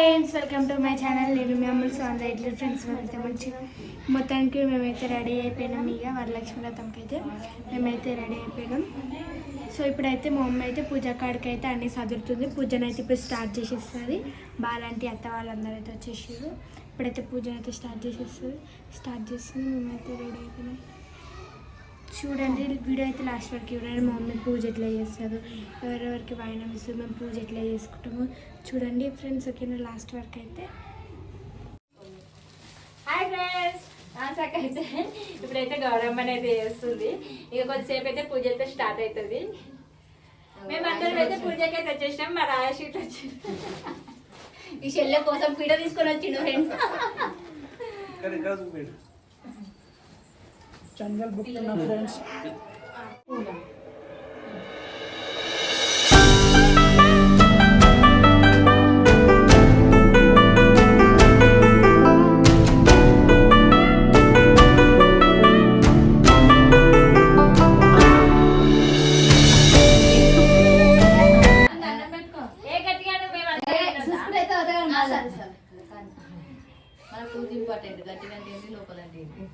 Friends welcome to my channel. నేను మీ అమ్ములు ఇట్లా ఫ్రెండ్స్ అయితే మంచిగా మొత్తానికి మేమైతే రెడీ అయిపోయినాం ఇక వరలక్ష్మి వ్రతంకి అయితే మేమైతే రెడీ అయిపోయినాం. సో ఇప్పుడైతే మా మమ్మీ అయితే పూజ కాడికి అయితే అన్ని సదురుతుంది. పూజనైతే అయితే ఇప్పుడు స్టార్ట్ చేసేస్తుంది. బాలాంటి అత్త వాళ్ళందరూ అయితే వచ్చేసారు ఇప్పుడైతే పూజను అయితే స్టార్ట్ చేసేస్తుంది. స్టార్ట్ చేస్తుంది. మేమైతే రెడీ అయిపోయినాం. చూడండి వీడియో అయితే లాస్ట్ వరకు చూడండి. మా మమ్మీ పూజ ఎట్లా చేస్తారు ఎవరెవరికి వాయినం ఇస్తారు మేము పూజ ఎట్లా చేసుకుంటాము. చూడండి ఫ్రెండ్స్ ఓకేనా లాస్ట్ వరకు అయితే. హాయ్ ఫ్రెండ్స్ నాసాక అయితే ఇప్పుడైతే గౌరమ్మ అనేది చేస్తుంది. ఇక కొద్దిసేపు అయితే పూజ అయితే స్టార్ట్ అవుతుంది. మేమందరం అయితే పూజకి అయితే వచ్చేసినాం మా రాయశీట్ వచ్చి ఈ చెల్లె కోసం పీడ తీసుకొని వచ్చిండు ఫ్రెండ్స్. ఇక్కడ ఇక్కడ చూపించు. చందల్ బుక్ ఉన్న ఫ్రెండ్స్ మన పూజ ఇంపార్టెంట్ గట్టిగా అంటే ఏంటి లోపల అంటే ఏంటి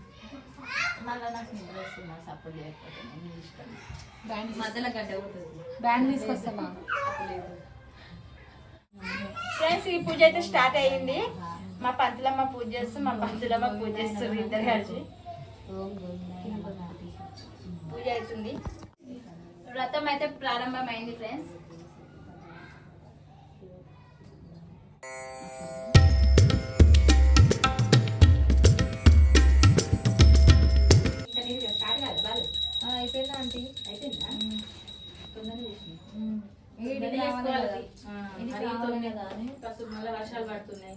మళ్ళీ నాకు నిద్ర వస్తుంది నాకు సపోర్ట్ చేయకపోతే నీ ఇష్టం. మధ్యలో గడ్డ ఉంటుంది బ్యాండ్ తీసుకొస్తామా లేదు ఫ్రెండ్స్ ఈ పూజ అయితే స్టార్ట్ అయ్యింది. మా పంతులమ్మ పూజ చేస్తూ మా పంతులమ్మ పూజ చేస్తారు ఇద్దరు కలిసి. పూజ అవుతుంది. వ్రతం అయితే ప్రారంభమైంది ఫ్రెండ్స్ మళ్ళీ వర్షాలు పడుతున్నాయి.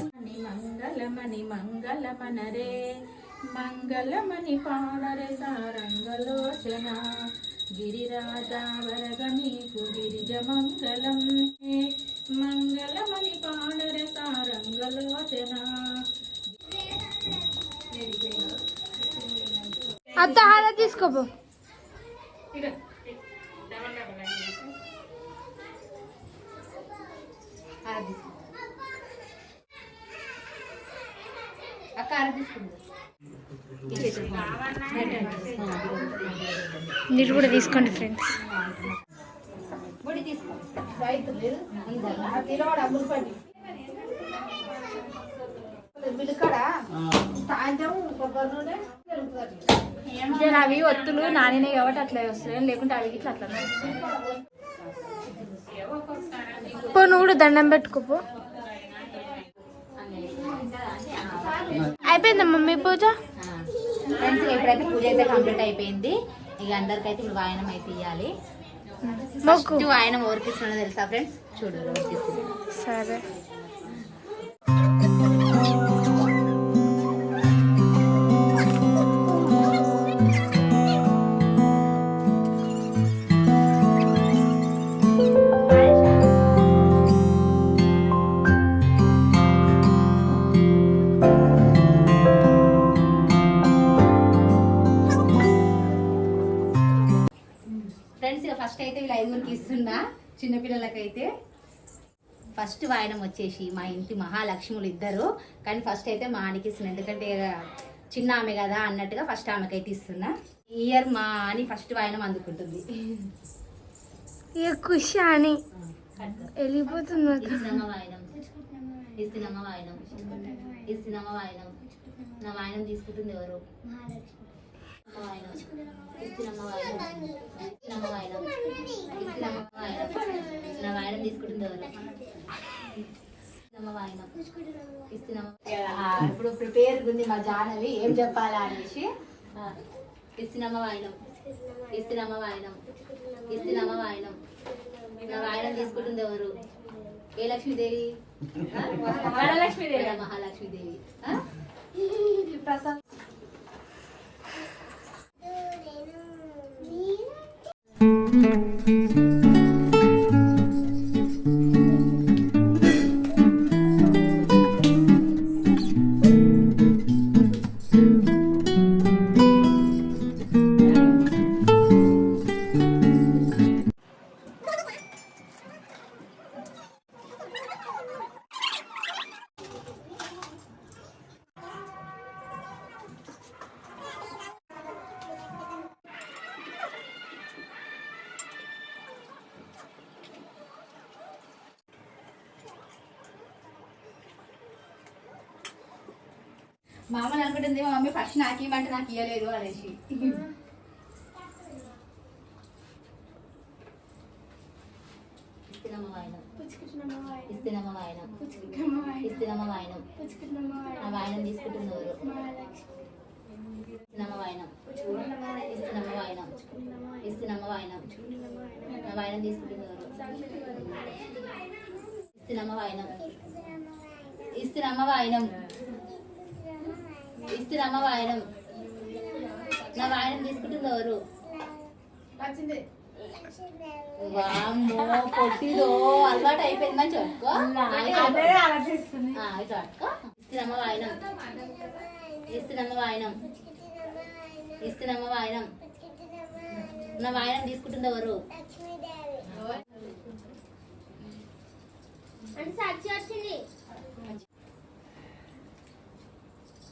మంగళమణి మంగళమనరే మంగళమణి పాడరే సారంగలోచన. గిరిరాజ వరగ నీకు గిరిజ మంగళం మంగళమణి పాడరే సారంగలోచన. అత్త హార ఆర మీరు కూడా తీసుకోండి ఫ్రెండ్స్. అవి ఒత్తులు నానినాయి కాబట్టి అట్లా వస్తాయి లేకుంటే అవి ఇట్లా అట్లా పో నువ్వు కూడా దండం పెట్టుకోపో అయిపోయిందా మమ్మీ పూజ? ఫ్రెండ్స్ ఇప్పుడైతే పూజ అయితే కంప్లీట్ అయిపోయింది. ఇక అందరికైతే ఇప్పుడు వాయనం అయితే ఇవ్వాలి ఎవరికి ఇస్తున్నా తెలుసా ఫ్రెండ్స్? చూడు. సరే. ఇస్తున్నా చిన్నపిల్లలకైతే ఫస్ట్ వాయనం వచ్చేసి మా ఇంటి మహాలక్ష్ములు ఇద్దరు. కానీ ఫస్ట్ అయితే మా ఆడికి ఇస్తున్నా ఎందుకంటే చిన్న ఆమె కదా అన్నట్టుగా ఫస్ట్ ఆమెకైతే ఇస్తున్నా. ఈ ఇయర్ మా అని ఫస్ట్ వాయనం అందుకుంటుంది. ఖుషి అని వాయనం. వాయనం. వాయనం. నా వాయనం తీసుకుంటుంది ఎవరు? వాయనం. వాయనం ఇస్తున్నమ్మ వాయనం ఇస్తున్నమ్మ వాయనం నా వాయనం తీసుకుంటుంది ఎవరు ఇస్తున్నమ్మ వాయనం ఇస్తున్నమ్మ ఆ, ఇప్పుడు ప్రిపేర్ ఉంది మా జాహ్నవి ఏం చెప్పాలా అనేసి ఆ, ఇస్తున్నమ్మ వాయనం ఇస్తున్నమ్మ వాయినం ఇస్తున్నమ్మ వాయనం నా వాయనం తీసుకుంటుంది ఎవరు ఏ లక్ష్మీదేవి ఆ? వరలక్ష్మీదేవి. మహాలక్ష్మీదేవి ప్రసాద్ మా అమ్మ అనుకుంటుంది మా మమ్మీ ఫస్ట్ నాకు ఇవ్వమంటే నాకు ఇవ్వలేదు అనేసి. ఇస్తున్నమ్మ వాయనం ఇస్తున్నమ్మ వాయనం ఇస్తున్నమ్మ వాయనం ఆ వాయనం తీసుకుంటుంది ఎవరు ఇస్తున్నమ్మ వాయనం ఇస్తున్నమ్మ వాయనం ఇస్తున్నమ్మ వాయనం నా వాయనం తీసుకుంటుంది ఎవరు ఇస్తున్నమ్మ వాయనం ఇస్తున్నమ్మ వాయనం ఇస్తున్నమ్మ వాయనం. నా వాయనం తీసుకుంటుంది ఎవరు? వామ్మో పొట్టిదో అలవాటు అయిపోయింది మంచి పట్టుకో ఆ, ఇట్లా పట్టుకో ఇస్తున్నమ్మ వాయనం. ఇస్తున్నమ్మ వాయనం. ఇస్తున్నమ్మ వాయనం. నా వాయనం తీసుకుంటుంది ఎవరు? ఇస్తున్నమ్మ వాయనం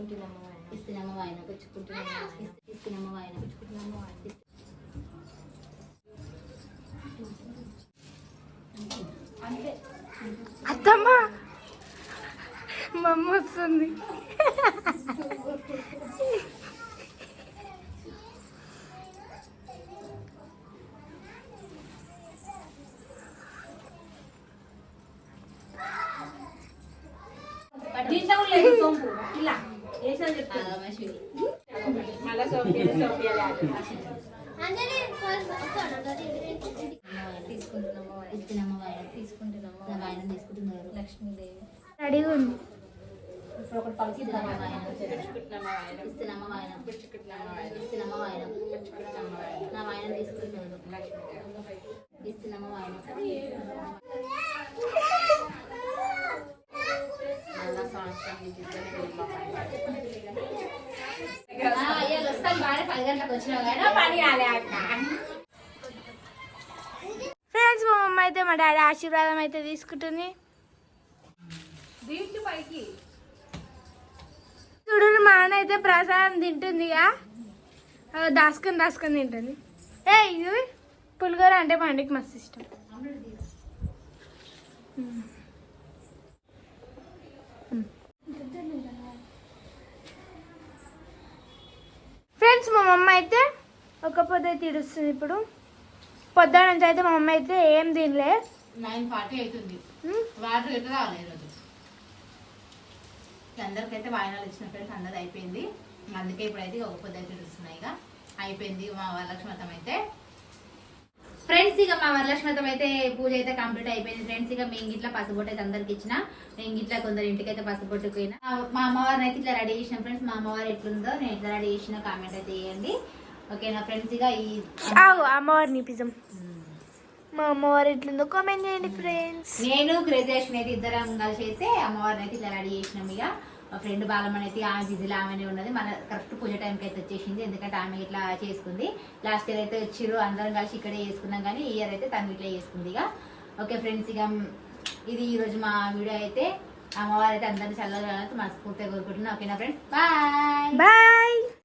ఇస్తున్నమ్మ వాయనం అత్తమ్మ! మమ్మ వస్తుంది. దీంట్లో లేదు సోంపు. ఇలా. వేసాను చెప్తాను ఆగమశ్విని తీసుకుంటున్నాము ఇస్తున్నమ్మ వాయనం తీసుకుంటున్నాము నా వాయనం తీసుకుంటున్నారు లక్ష్మీదేవి. రెడీగా ఉంది ఒకటి పలికి నా వాయనం తీసుకుంటున్నారు ఇస్తున్నమ్మ వాయనం ఆ, ఇవాళ వస్తాను బాగా పది గంటలకు వచ్చినావు కానీ పని కాలే అక్క. ఫ్రెండ్స్ మా మమ్మ అయితే మా డాడీ ఆశీర్వాదం అయితే తీసుకుంటుంది. దీంట్లో పైకి. చూడు మా నాన్న అయితే ప్రసాదం తింటుందిగా దాసుకొని దాసుకొని తింటుంది. ఏ ఇది పులిగోర అంటే మా అండికి మస్తు ఇష్టం. ఫ్రెండ్స్ మా మమ్మ అయితే ఒక పొద్దు అయితే ఇడుస్తుంది ఇప్పుడు. పొద్దున నుంచి అయితే మా మమ్మ అయితే ఏం తినలే. నైన్ ఫార్టీ అవుతుంది. వాటర్ అయితే రావాలి ఈరోజు? అందరికైతే వాయినాలు ఇచ్చిన ఫ్రెండ్స్ అందరు అయిపోయింది. అందుకే ఇప్పుడైతే ఒక పొద్దు అయితే ఇస్తున్నాయి ఇక. అయిపోయింది మా వరలక్ష్మతం అయితే. ఫ్రెండ్స్ ఇక మా వరలక్ష్మతం అయితే పూజ అయితే కంప్లీట్ అయిపోయింది. ఫ్రెండ్స్ ఇక మేము ఇట్లా పసుబొట్టు అయితే అందరికి ఇచ్చిన. మేము ఇట్లా కొందరు ఇంటికి అయితే పసుబొట్టు పోయినా మా అమ్మవారిని అయితే ఇట్లా రెడీ చేసిన. ఫ్రెండ్స్ మా అమ్మవారు ఎట్లుందో నేను ఎట్లా రెడీ చేసిన కామెంట్ అయితే చేయండి. ఓకేనా ఫ్రెండ్స్ ఇక ఈ అమ్మవారిని పిజం మా అమ్మవారు ఎట్లుందో కామెంట్ చేయండి ఫ్రెండ్స్ నేను క్రేజేషన్ అయితే ఇద్దరం కలిసి అయితే అమ్మవారిని అయితే ఇట్లా రెడీ చేసినాం ఇక. మా ఫ్రెండ్ బాలమ్మని అయితే ఆమె బిజీలో ఆమెనే ఉన్నది. మన కరెక్ట్ పూజ టైంకి అయితే వచ్చేసింది. ఎందుకంటే ఆమె ఇట్లా చేసుకుంది. లాస్ట్ ఇయర్ అయితే వచ్చిర్రు. అందరం కలిసి ఇక్కడే చేసుకున్నాం కానీ ఈ ఇయర్ అయితే తను ఇట్లా చేసుకుంది ఇక. ఓకే ఫ్రెండ్స్ ఇక ఇది ఈరోజు మా వీడియో అయితే. అమ్మవారు అయితే అందరినీ చల్లగా మనస్ఫూర్తిగా కోరుకుంటున్నాను. ఓకేనా ఫ్రెండ్స్ బాయ్ బాయ్